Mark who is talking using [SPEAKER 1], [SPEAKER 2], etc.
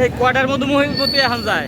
[SPEAKER 1] এই কয়টার মধ্যে মহিষমতি এখন যায়।